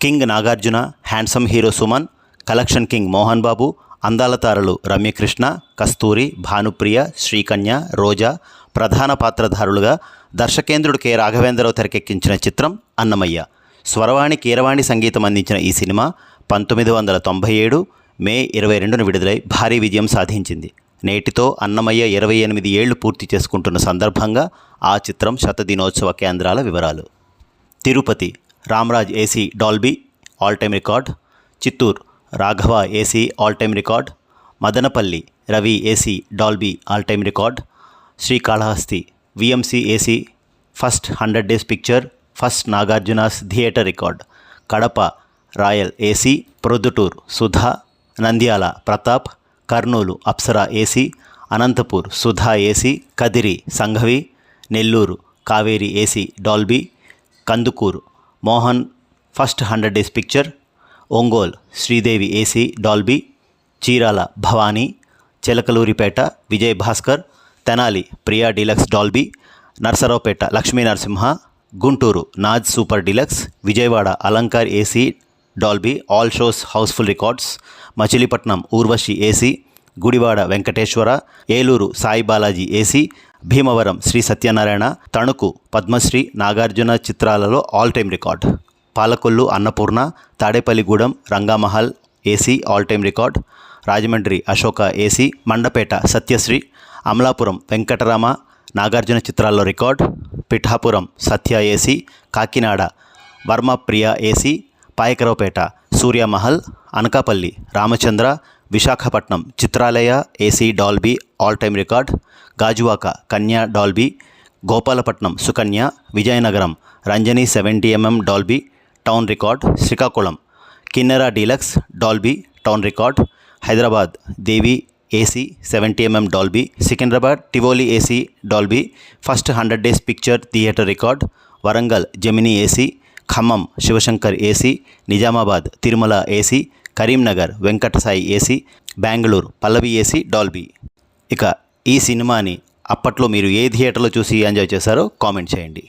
King Nagarjuna handsome hero Suman collection king Mohan Babu అందాల తారలు రమ్యకృష్ణ కస్తూరి భానుప్రియ శ్రీకన్య రోజా ప్రధాన పాత్రధారులుగా దర్శకేంద్రుడు కె. రాఘవేంద్రరావు తెరకెక్కించిన చిత్రం అన్నమయ్య. స్వరవాణి కీరవాణి సంగీతం అందించిన ఈ సినిమా పంతొమ్మిది వందల తొంభై ఏడు మే ఇరవై రెండున విడుదలై భారీ విజయం సాధించింది. నేటితో అన్నమయ్య ఇరవై ఎనిమిది ఏళ్ళు పూర్తి చేసుకుంటున్న సందర్భంగా ఆ చిత్రం శతదినోత్సవ కేంద్రాల వివరాలు. Tirupati Ramraj AC Dolby all time record Chittoor Raghava AC all time record Madanapalle Ravi AC Dolby all time record Srikalahasti VMC AC first hundred days picture first Nagarjuna's theatre record Kadapa Royal AC Proddatur Sudha Nandyal Pratap Kurnool Apsara AC Anantapur Sudha AC Kadiri Sanghavi Nellore Kaveri AC Dolby Kandukur. Mohan first hundred days picture Ongole Sridevi AC Dolby Chirala Bhavani Chilakaluripet Vijay Bhaskar Tenali Priya deluxe Dolby Narasaraopet Lakshmi Narasimha Guntur Naaz super deluxe Vijayawada Alankar AC Dolby all shows house full records Machilipatnam Urvashi AC Gudivada Venkateswara Eluru Sai Balaji AC Bhimavaram Sri Satyanarayana Tanuku Padmasri Nagarjuna చిత్రాలలో all time record Palakollu Annapurna Tadepalligudem Rangamahal AC all time record Rajahmundry Ashoka AC Mandapeta Satyasri Amalapuram Venkatarama Nagarjuna చిత్రాల్లో record Pithapuram Satya AC Kakinada Varma Priya AC Payakaraopeta Suryamahal Anakapalle Ramachandra Visakhapatnam Chitralaya AC Dolby all time record Gajuwaka Kanya Dolby Gopalapatnam Sukanya Vizianagaram Ranjani seventy MM Dolby town record Srikakulam Kinnera deluxe Dolby town record Hyderabad Devi AC seventy MM Dolby Secunderabad Tivoli AC Dolby first hundred days picture theatre record Warangal Gemini AC Khammam Sivasankar AC Nizamabad Tirumala AC Karimnagar Venkatasai AC Bengaluru Pallavi AC Dolby. ఇక ఈ సినిమాని అప్పట్లో మీరు ఏ థియేటర్లో చూసి enjoy చేశారో comment చేయండి.